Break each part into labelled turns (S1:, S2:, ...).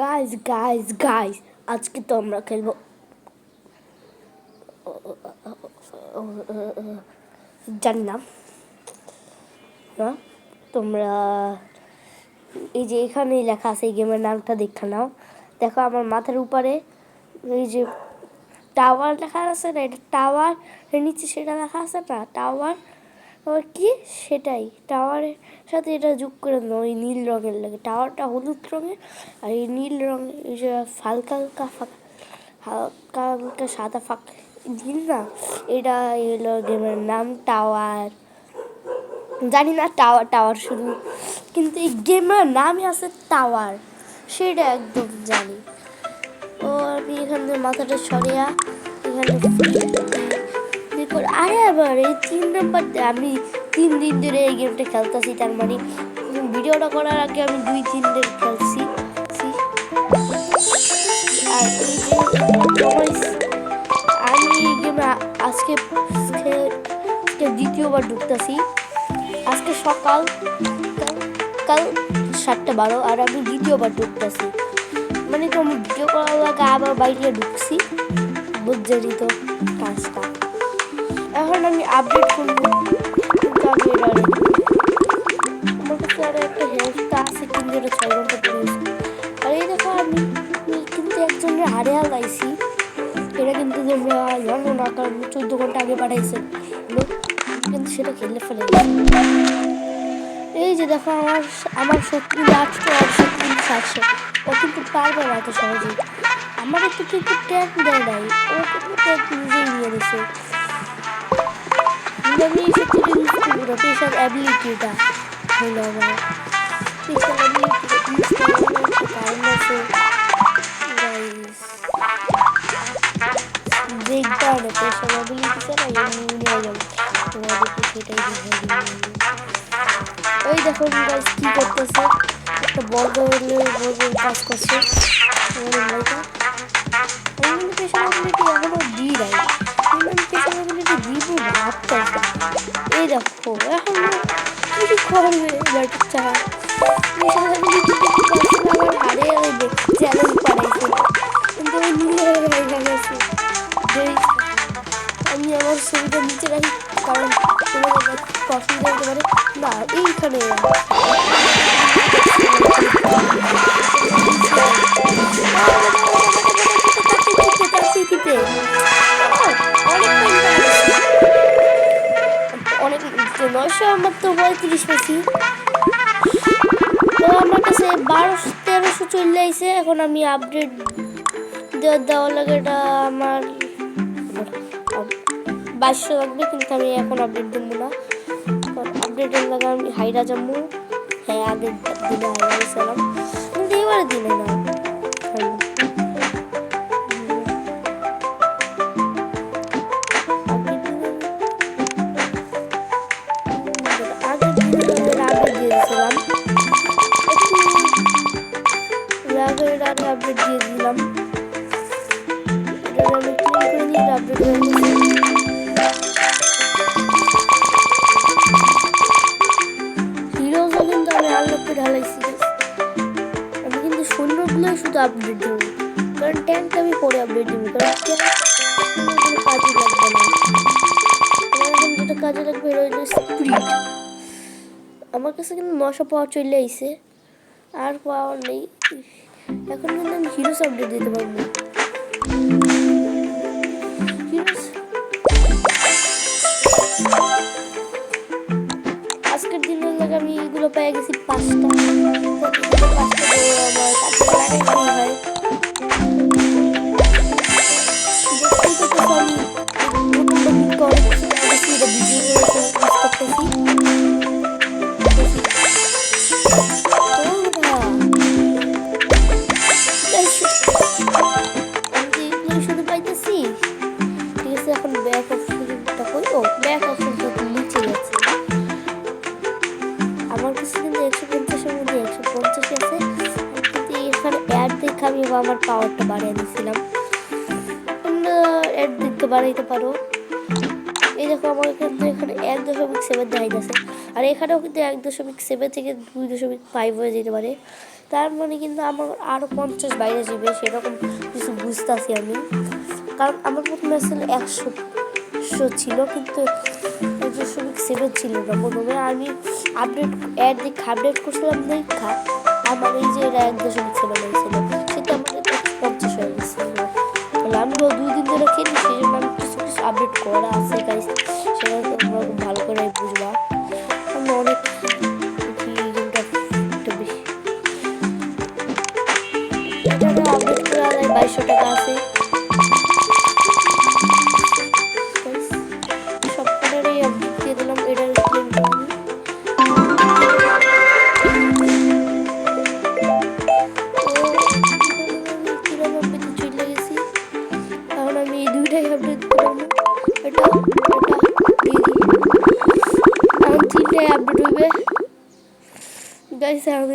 S1: Guys guys guys আজকে তো আমরা খেলব। জানি না। তোমরা এই যে এখানেই লেখা আছে, এই গেমের নামটা দেখে নাও। দেখো আমার মাথার উপরে এই যে টাওয়ার লেখা আছে না, এটা টাওয়ার নিচে সেটা লেখা আছে না, টাওয়ার আবার কি? সেটাই। টাওয়ারের সাথে এটা যোগ করে দাও ওই নীল রঙের লাগে। টাওয়ারটা হলুদ রঙের আর এই নীল রঙের এই যে হালকা হালকা ফাঁকা, হালকা হালকা সাদা ফাঁক নীল না, এটা হলো গেমের নাম টাওয়ার। জানি না টাওয়ার টাওয়ার শুধু, কিন্তু এই গেমের নামই আছে টাওয়ার। সেটা একদম জানি। ও, আমি এখানে মাথাটা সরিয়া, এখানে দেখুন আরে আবার এই তিন নাম্বার আমি তিন দিন ধরে এই গেমটা খেলতেছি, তার মানে ভিডিওটা করার আগে আমি দুই, তিন দিন খেলছি। আর এই আমি এই গেমে আজকে দ্বিতীয়বার ঢুকতেছি। আজকে সকাল কাল- সাতটা বারো আর আমি দ্বিতীয়বার ঢুকতেছি। মানে তো আমি ভিডিও করার আগে আবার বাইরে ঢুকছি। বুঝছেনই তো কাজটা এখন আমি আপডেট করব। আমার একটা আছে কিন্তু আর এই দেখো, আমি কিন্তু একজনের হালাইছি এটা কিন্তু চোদ্দ ঘণ্টা আগে কিন্তু সেটা ফেলে। এই যে দেখো, আমার আমার শক্তি আটশো আর সাতশো ও কিন্তু পারবে না এত সহজে। আমার একটু কিন্তু ট্যাগ দেয় নাই। ও কিন্তু নিজেই নিয়ে নিছে। কিন্তু আমি এই শক্তিটা ইউজ করব না পেশার অ্যাবিলিটিটা হলো আমার পেশার অ্যাবিলিটিটা ইউজ করার একটা কারণ আছে গাইস দেখবা না পেশার অ্যাবিলিটি ছাড়া এমনি হয়ে যাবে তোমাদেরকে সেটাই দেখাই দিই ওই দেখো গাইস কি করতেছে একটা এই দেখো এখন কি করবে বাচ্চা পেশাবিলিটি আবার হারিয়ে যাবে চ্যালেঞ্জ পাঠাইছে কিন্তু ওই নিয়ে হয়ে গেছে দেখ, আমি আমার ছবিটা নিচে রাখি কারণ তোমাদের অসুবিধা হতে পারে না এইখানে আমার তো পঁয়ত্রিশ পেয়েছি। তো আমার কাছে বারোশো, তেরোশো চলে আইছে। এখন আমি আপডেট দেওয়ার দেওয়ার লাগে এটা আমার বাইশশো লাগবে, কিন্তু আমি এখন আপডেট দেবো না। আপডেটের লাগে আমি হাইরা যাব হ্যাঁ আগের দিনে হাইরা গেছিলাম কিন্তু এবারে দিনে না। আপডেট দেবো কারণ ট্যাঙ্কটা আমি পরে আপডেট দেবো, কারণ কাজে লাগবে না। এখন যেটা কাজে লাগবে এটা হলো আমার কাছে কিন্তু নশো পাওয়ার চলে আইসে আর পাওয়ার নেই। এখন কিন্তু আমি হিরোস আপডেট দিতে পারব। সেভেন দেখাইতেছে আর এখানেও কিন্তু এক দশমিক সেভেন থেকে দুই দশমিক ফাইভ হয়ে যেতে পারে। তার মানে কিন্তু আমার আরও পঞ্চাশ বাইরে যাবে, সেরকম কিছু বুঝতেছি আমি। কারণ আমার প্রথমে আসলে একশো ছিল, কিন্তু এক দশমিক সেভেন ছিল না প্রথমে। আমি আপডেট অ্যাড দিক আপডেট করছিলাম দেখা, আমার এই যে এটা এক দশমিক সেভেন হয়েছিল, সেটা আমাদের পঞ্চাশ হয়ে গেছিল আমি দুই দিন ধরে খেলি, সেই জন্য আপডেট করা আছে গাইস সেটা তোমরা ভালো করে বুঝবা। আমরা অনেক এটা আপডেট করা বাইশশো টাকা আছে।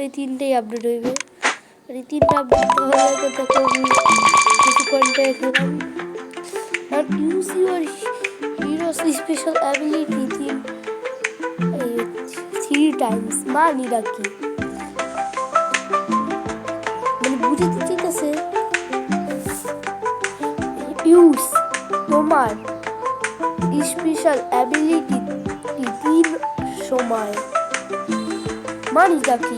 S1: এই তিনটেই আপডেট হইবে। আর এই তিনটা আপডেট হওয়ার পর দেখো আমি কিছু কন্টেন্ট খেলাম আর use your heroes special ability তিন থ্রি টাইমস মানি রাখি মানে বুঝে ঠিক আছে ইউজ তোমার স্পেশাল অ্যাবিলিটি তিন সময়। মানিটা কি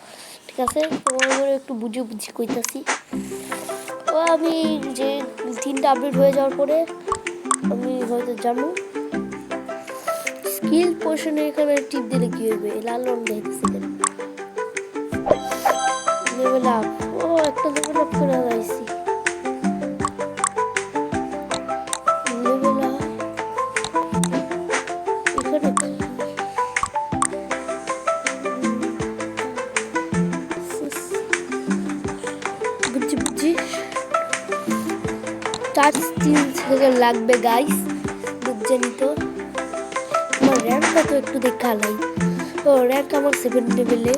S1: ঠিক আছে? তোমার মনে একটু বুঝে বুঝি কইতাছি। ও, আমি যে তিনটা আপডেট হয়ে যাওয়ার পরে আমি হয়তো জানব। স্কিল পোর্শনে এখানে টিপ দিলে কি হবে লাল রং দেখতেছি লেভেল আপ ও, একটা লেভেল আপ করে লাইছি লাগবে গাইস বুঝছেন তো? আমার র্যাঙ্কটা তো একটু দেখে হালাই। ও র্যাঙ্ক আমার সেভেন লেভেলে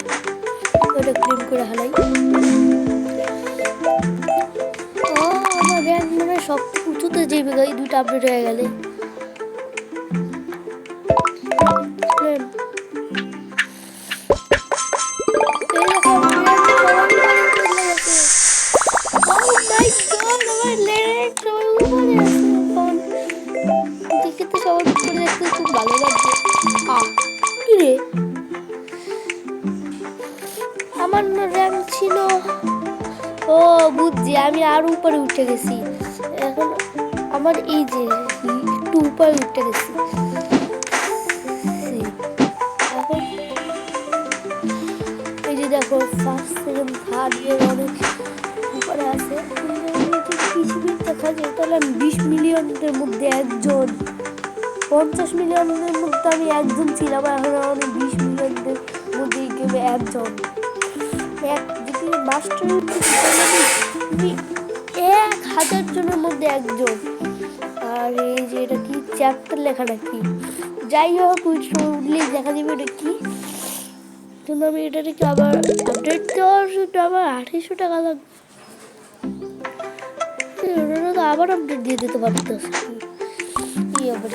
S1: ওটা ক্লিন করে হালাই। আমার র্যাঙ্ক মনে সব উঁচুতে যেবে গাই দুটো আপডেট হয়ে গেলে। ও, বুঝছি, আমি আরও উপরে উঠে গেছি। এখন আমার এই যে, একটু উপরে উঠে গেছি। যে দেখো থার্ড অনেক উপরে আছে। তাহলে আমি বিশ মিলিয়নের মধ্যে একজন, পঞ্চাশ মিলিয়নের মধ্যে আমি একজন ছিলাম, এখন আমি বিশ মিলিয়নের মধ্যে একজন। এক মাস্টার এক হাজার জনের মধ্যে একজন। আর এই যে এটা কি? চ্যাপ্টার লেখা নাকি? যাই হোক উঠলেই দেখা যাবে এটা কি? কিন্তু আমি এটা কি আবার আপডেট দেওয়ার জন্য আবার আঠাইশো টাকা লাগবে ওটা তো আবার আপডেট দিয়ে দিতে পারতো কি আবার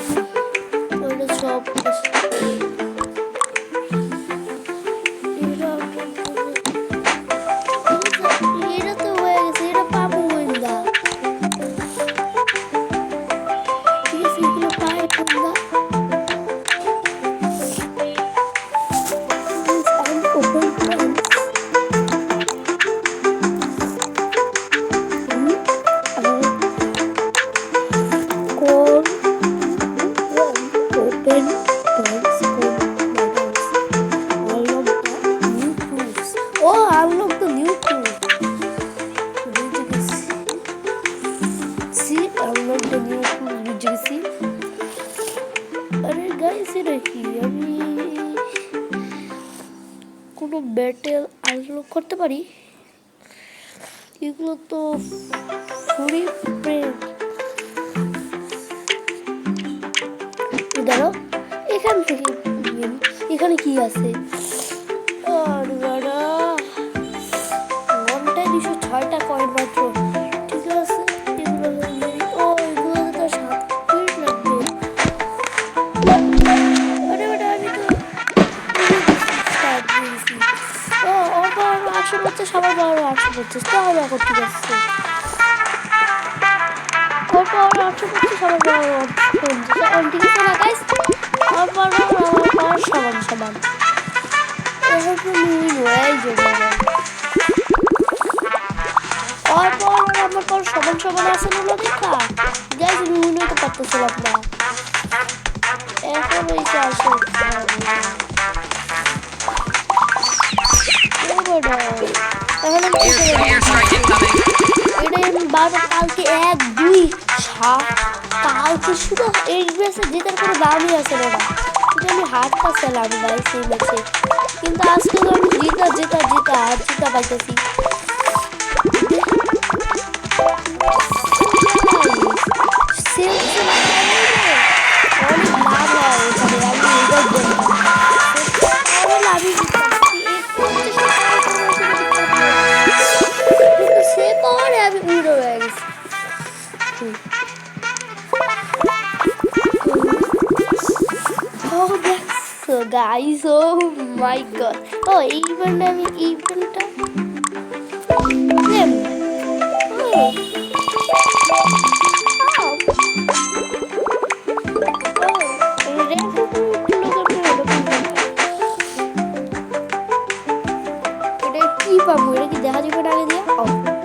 S1: এখান থেকে। এখানে কি আছে? কালকে এক, দুই, সাত, কালকে শুধু এই ম্যাচে জেতার কোনো দামই আছে না কিন্তু আমি হাত পাচ্ছিলাম ভাই সেই ম্যাচে কিন্তু আজকে তো আমি জিতা, জেতা, জিতা, আর জিতা পাইতেছি। গাইস ও মাই গড ও এই পেনটা আমি এই পেনটা কি পাবো এটা কি দেখা যাবে আগে দিয়ে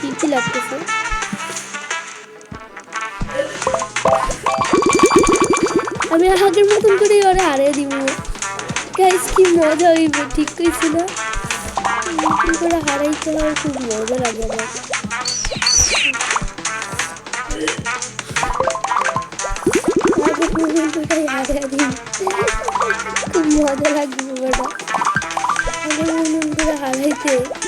S1: কি লাগতেছে। আমি আর আগের মতন করে ওরে হারিয়ে দিব। গাইস কি মজা হইব, ঠিক কইছি না? নতুন করে হারাই চলার খুব মজা লাগে আমার। খুব মজা লাগবে ব্যাপারটা হারাইতে।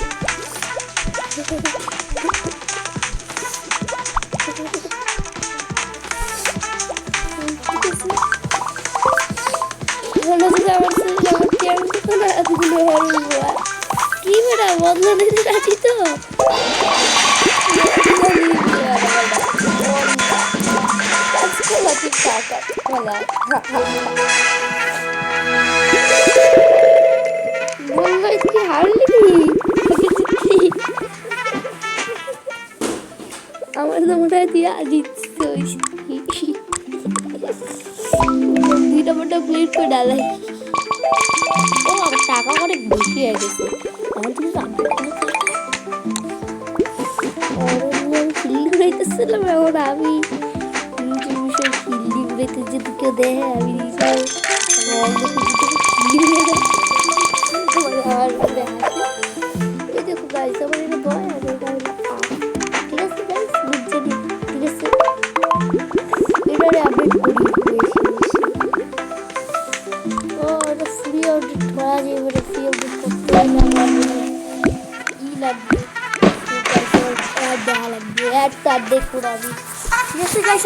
S1: বললাই কি হারলি আমার তো মনে হয় দিয়ে দিচ্ছে ওই দুইটা মোটা প্লেট করে ডালাই ও আমার টাকা অনেক বেশি হয়ে গেছে আমার তুমি ফিল্ডিং উড়াইতেছিলাম এখন আমি নিজের বিষয়ে যদি কেউ দেখে আমি নিজে আমার উপরে হাসি এই দেখো গাইস আমার এটা ভয় আর এটা। ঠিক আছে গাইস বুঝছে ঠিক আছে? এটারে আর আমি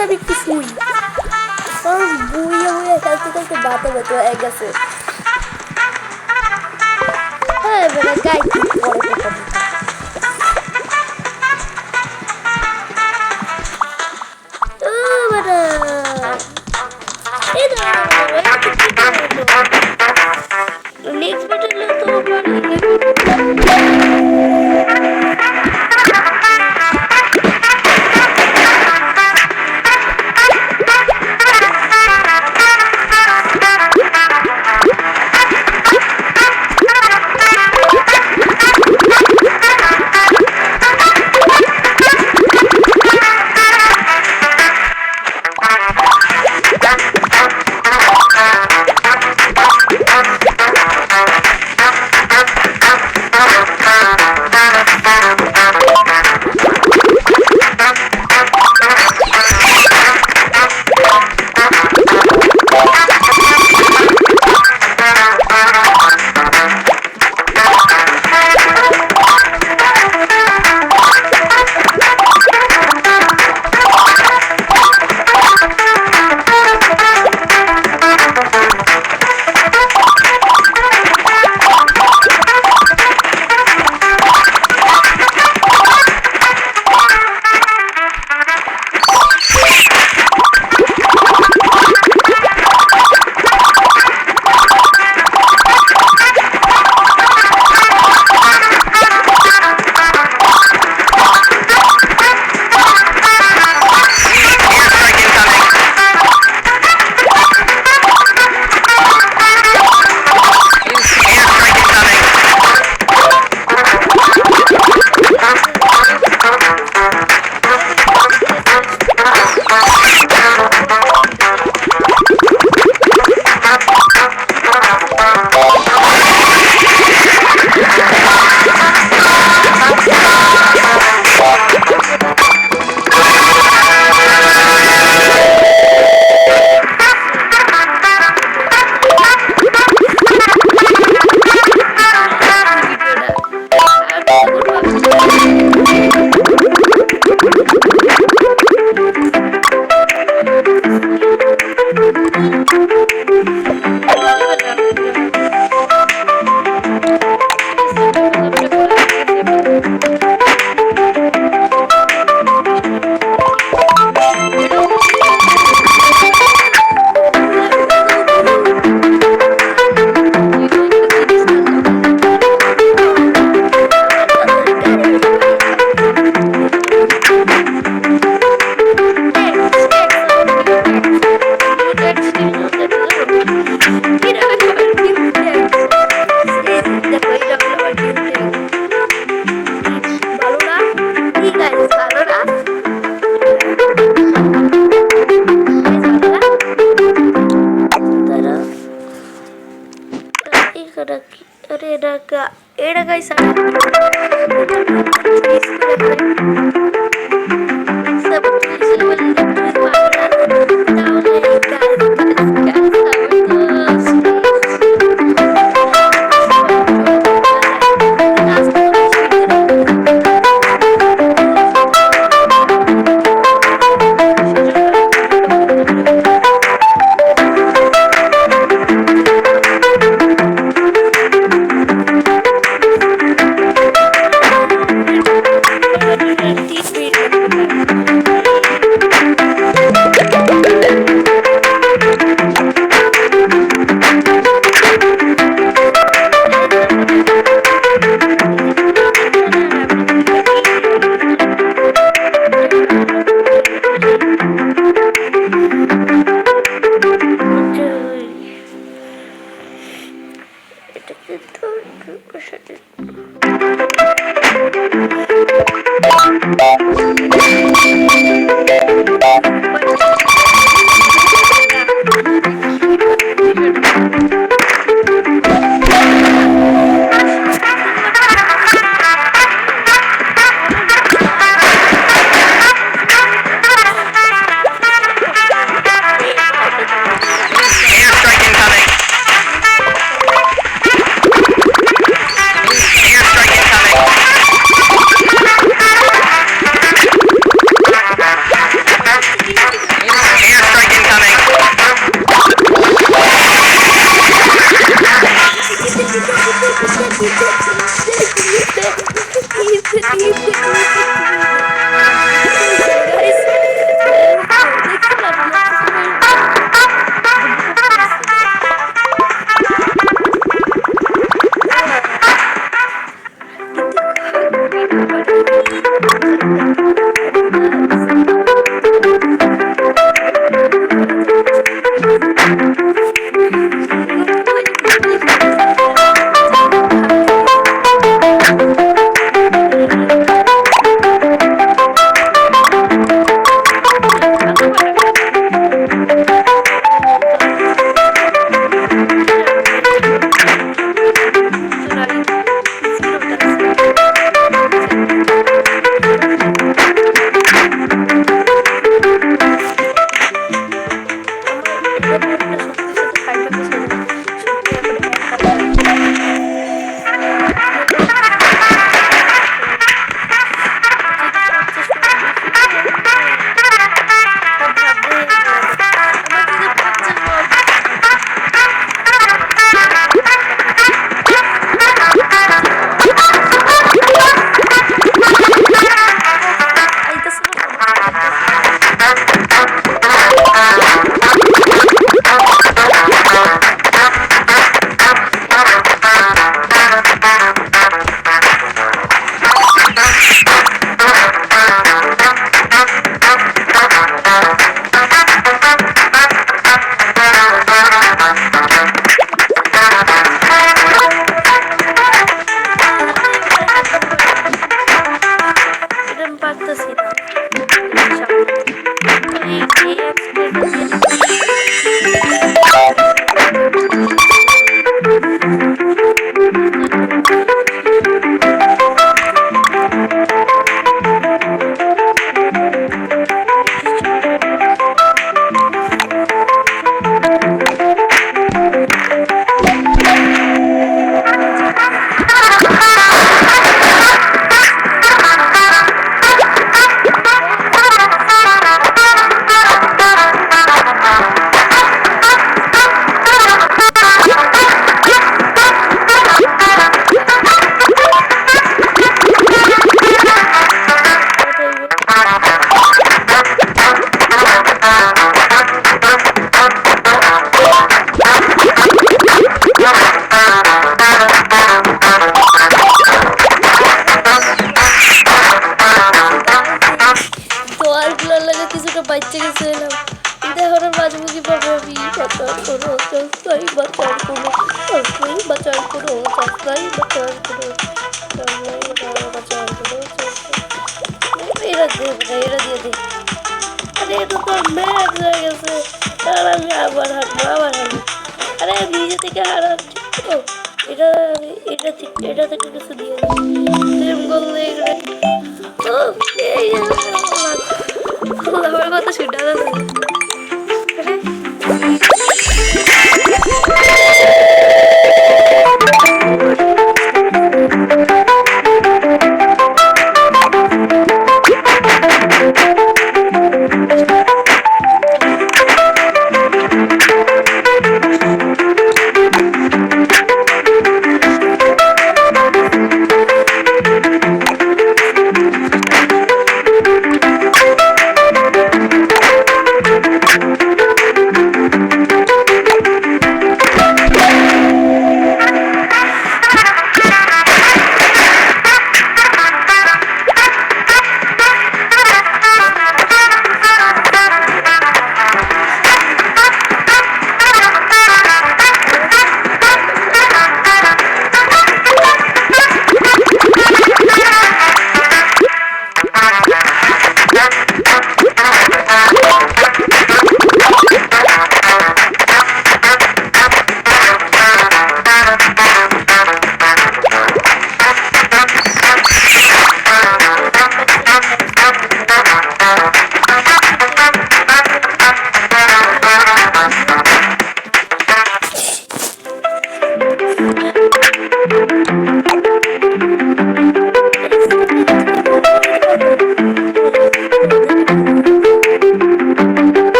S1: আমি একটু শুই। কারণ বইয়ে বইয়ে খেলতে খেলতে বাতা ব্যথা হয়ে গেছে। হ্যাঁ এবারে পরে আবার হারবো আবার হারবো আরে, আমি নিজে থেকে হারা ও এটা এটা এটা থেকে কিছু দিয়ে সেরকম আমার কথা সেটা